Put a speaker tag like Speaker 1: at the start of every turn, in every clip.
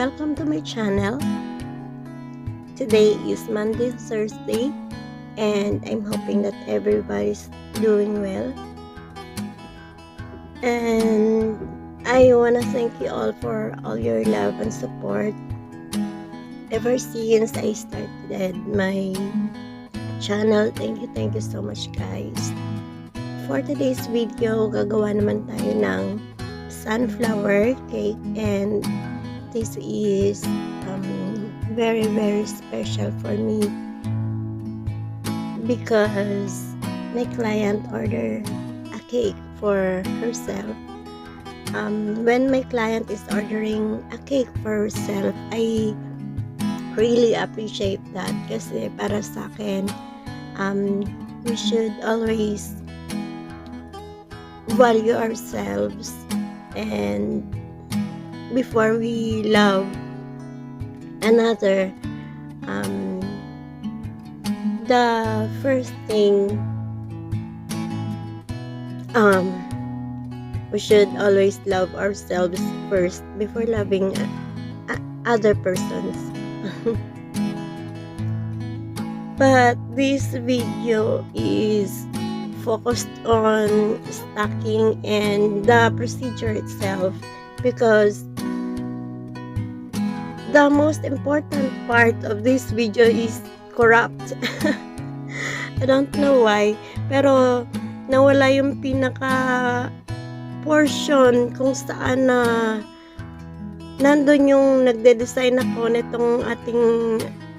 Speaker 1: Welcome to my channel. Today is Monday, Thursday, and I'm hoping that everybody's doing well. And I wanna thank you all for all your love and support ever since I started my channel. Thank you, thank you so much guys. For today's video, gagawa naman tayo ng sunflower cake and this is um, very very special for me. Because my client ordered a cake for herself. Um, when my client is ordering a cake for herself I really appreciate that kasi para sa akin um, we should always value ourselves and before we love another um, the first thing um, we should always love ourselves first before loving uh, other persons. But this video is focused on stacking and the procedure itself because the most important part of this video is corrupt. I don't know why, pero nawala yung pinaka portion kung saan na nandun yung nagde-design ako nitong ating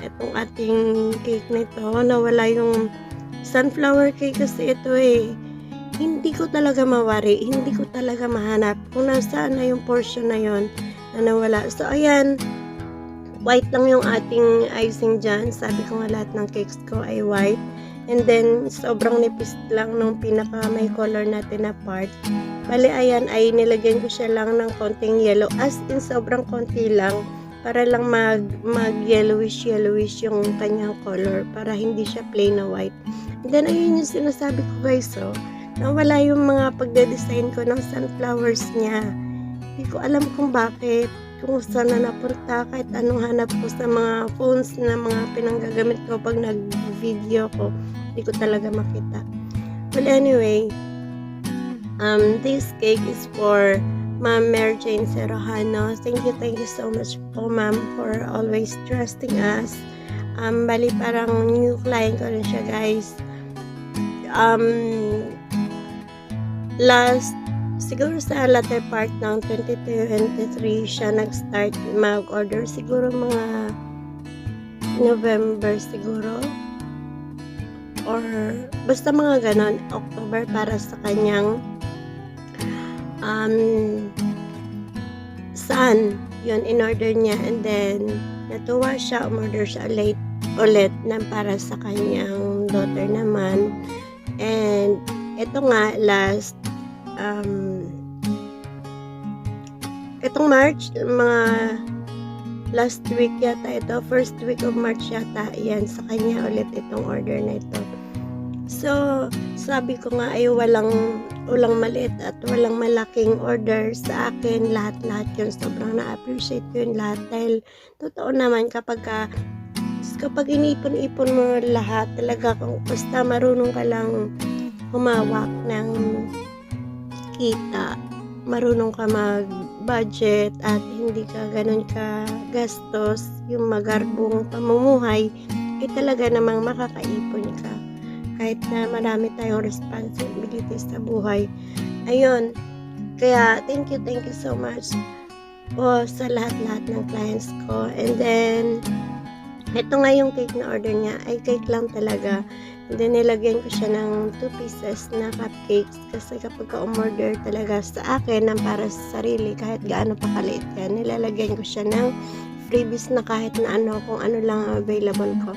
Speaker 1: itong ating cake nito nawala yung sunflower cake kasi ito eh hindi ko talaga mawari hindi ko talaga mahanap kung nasaan na yung portion na yon na nawala so ayan white lang yung ating icing dyan. Sabi ko nga lahat ng cakes ko ay white. And then sobrang nipis lang nung pinaka may color natin na part bali ayan ay nilagyan ko siya lang ng konting yellow. As in sobrang konti lang. Para lang mag, mag yellowish yellowish yung kanyang color. Para hindi siya plain na white. And then ayun yung sinasabi ko guys so nawala yung mga pagde-design ko ng sunflowers niya. Hindi ko alam kung bakit kung saan na napunta kahit anong hanap ko sa mga phones na mga pinanggagamit ko pag nag-video ko hindi ko talaga makita well anyway um, this cake is for Ma'am Mary Jane Serrahano. Thank you, thank you so much po ma'am for always trusting us. Um, bali parang new client ko rin siya guys. Um, last, siguro sa latter part ng 2023 siya nag-start mag-order. Siguro mga November siguro. Or basta mga ganon, October para sa kanyang um, son, yun, in-order niya. And then, natuwa siya, umorder siya ulit, ulit na para sa kanyang daughter naman. And, ito nga, last, um, itong March, mga last week yata ito, first week of March yata, yan, sa kanya ulit itong order na ito. So, sabi ko nga ay walang walang maliit at walang malaking order sa akin. Lahat-lahat yun. Sobrang na-appreciate ko yun lahat. Dahil, totoo naman kapag ka, kapag inipon-ipon mo lahat, talaga kung basta marunong ka lang humawak ng kita, marunong ka mag-budget at hindi ka ganun ka gastos, yung magarbong pamumuhay, ay talaga namang makakaipon ka kahit na marami tayong responsibilities sa buhay. Ayun. Kaya, thank you, thank you so much po sa lahat-lahat ng clients ko. And then, ito nga yung cake na order niya, ay cake lang talaga. Then, nilagyan ko siya ng 2 pieces na cupcakes kasi kapag ka-umorder talaga sa akin ng para sa sarili, kahit gaano pa kaliit yan, nilalagyan ko siya ng freebies na kahit na ano, kung ano lang available ko.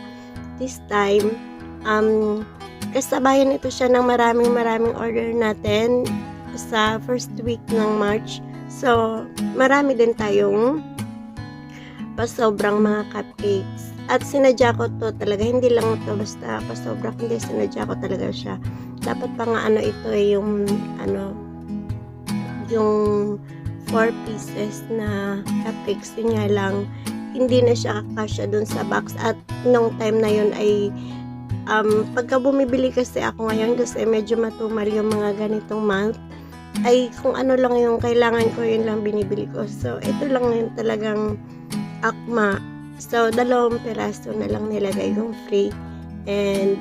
Speaker 1: This time, um, kasabayan ito siya ng maraming maraming order natin sa first week ng March. So, marami din tayong pasobrang mga cupcakes. At sinadya ko to talaga, hindi lang ito basta pasobra, kundi sinadya ko talaga siya. Dapat pa nga ano ito eh, yung ano, yung 4 pieces na cupcakes. Yun nga lang, hindi na siya kakasya dun sa box. At nung time na yun ay, um, pagka bumibili kasi ako ngayon, kasi medyo matumal yung mga ganitong month, ay kung ano lang yung kailangan ko, yun lang binibili ko. So, ito lang yung talagang akma. So, dalawang piraso na lang nilagay kong free. And,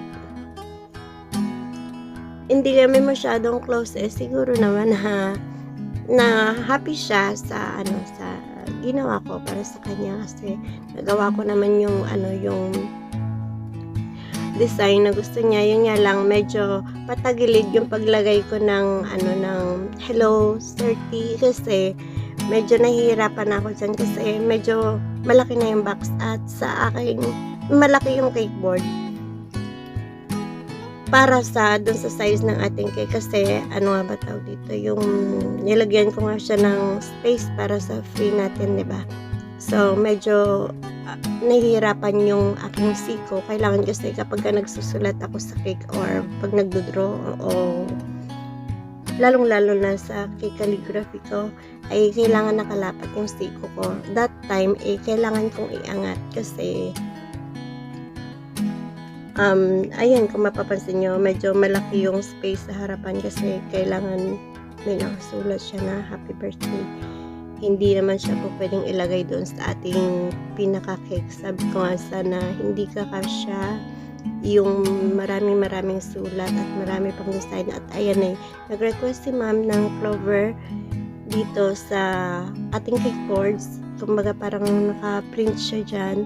Speaker 1: hindi kami masyadong close eh. Siguro naman na, na happy siya sa, ano, sa ginawa ko para sa kanya kasi nagawa ko naman yung, ano, yung design na gusto niya. Yun nga lang, medyo patagilid yung paglagay ko ng, ano, ng Hello 30 kasi medyo nahihirapan ako dyan kasi medyo malaki na yung box at sa akin, malaki yung cake para sa dun sa size ng ating cake kasi ano nga ba tawag dito yung nilagyan ko nga siya ng space para sa free natin di ba? So medyo uh, nahihirapan yung aking siko. Kailangan kasi kapag ka nagsusulat ako sa cake or pag nagdodraw o lalong lalo na sa cake calligraphy ko ay kailangan nakalapat yung siko ko that time eh kailangan kong iangat kasi um, ayan, kung mapapansin nyo, medyo malaki yung space sa harapan kasi kailangan may nakasulat siya na happy birthday. Hindi naman siya po pwedeng ilagay doon sa ating pinaka-cake. Sabi ko nga sana hindi kakasya yung maraming maraming sulat at marami pang design. At ayan eh, nag-request si ma'am ng clover dito sa ating cake boards. Kumbaga parang naka-print siya dyan.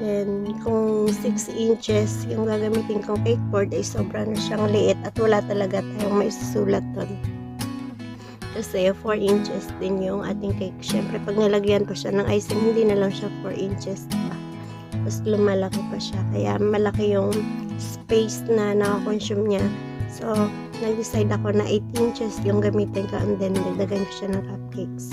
Speaker 1: Then, kung 6 inches yung gagamitin kong cake board ay sobra na siyang liit at wala talaga tayong may susulat doon. Kasi 4 inches din yung ating cake. Siyempre, pag nilagyan pa siya ng icing, hindi na lang siya 4 inches. Diba? Mas lumalaki pa siya. Kaya malaki yung space na nakakonsume niya. So, nag-decide ako na 8 inches yung gamitin ko and then dagdagan ko siya ng cupcakes.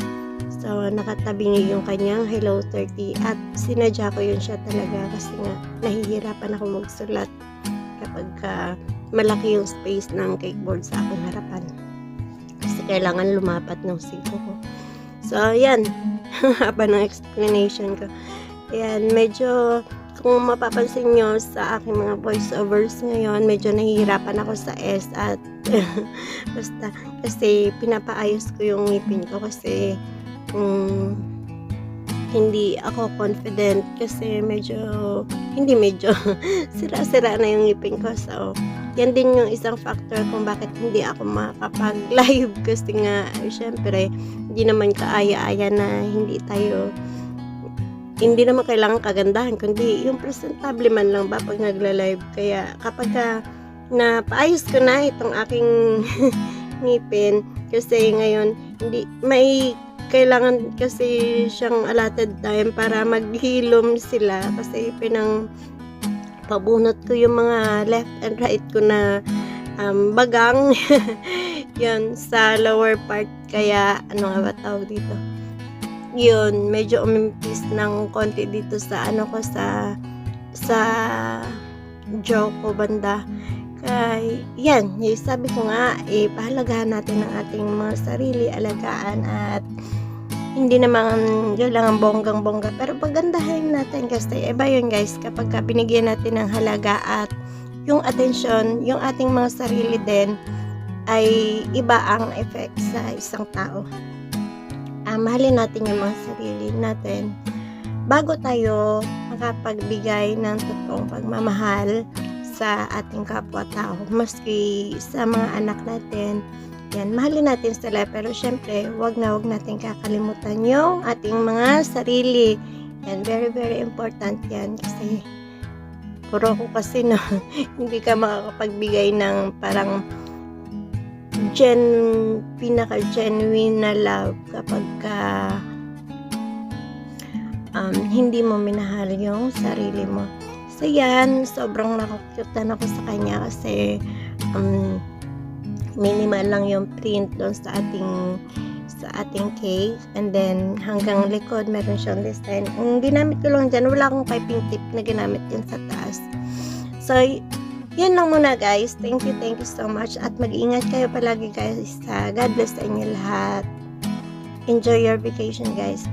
Speaker 1: So, nakatabi niya yung kanyang Hello 30 at sinadya ko yun siya talaga kasi nga nahihirapan ako magsulat kapag uh, malaki yung space ng cake board sa aking harapan. Kasi kailangan lumapat ng siko ko. So, yan. Haba ng explanation ko. Ayan, medyo kung mapapansin nyo sa aking mga voiceovers ngayon, medyo nahihirapan ako sa S at basta kasi pinapaayos ko yung ngipin ko kasi um, hindi ako confident kasi medyo hindi medyo sira-sira na yung ngipin ko. So yan din yung isang factor kung bakit hindi ako makapag-live kasi nga syempre hindi naman kaaya-aya na hindi tayo hindi naman kailangan kagandahan kundi yung presentable man lang ba pag nagla-live. Kaya kapag ka na paayos ko na itong aking ngipin kasi ngayon hindi may kailangan kasi siyang allotted time para maghilom sila. Kasi pinang pabunot ko yung mga left and right ko na um, bagang. Yun sa lower part. Kaya ano nga ba tawag dito yun medyo umimpis ng konti dito sa ano ko sa sa jaw ko banda. Kay yan yung sabi ko nga eh natin ang ating mga sarili alagaan at hindi naman kailangan bonggang bongga pero pagandahin natin kasi iba yun guys kapag ka binigyan natin ng halaga at yung atensyon yung ating mga sarili din ay iba ang effect sa isang tao mahalin natin yung mga sarili natin bago tayo makapagbigay ng totoong pagmamahal sa ating kapwa-tao maski sa mga anak natin yan, mahalin natin sila pero syempre, wag na wag natin kakalimutan yung ating mga sarili. Yan, very very important yan kasi puro ko kasi na hindi ka makakapagbigay ng parang gen pinaka genuine na love kapag ka um, hindi mo minahal yung sarili mo. So yan, sobrang nakukyutan ako sa kanya kasi um, minimal lang yung print doon sa ating sa ating cake. And then hanggang likod meron siyang design. Ang ginamit ko lang dyan wala akong piping tip na ginamit dyan sa taas. So yan lang muna guys. Thank you thank you so much. At mag-ingat kayo palagi guys. Sa God bless sa inyo lahat. Enjoy your vacation, guys.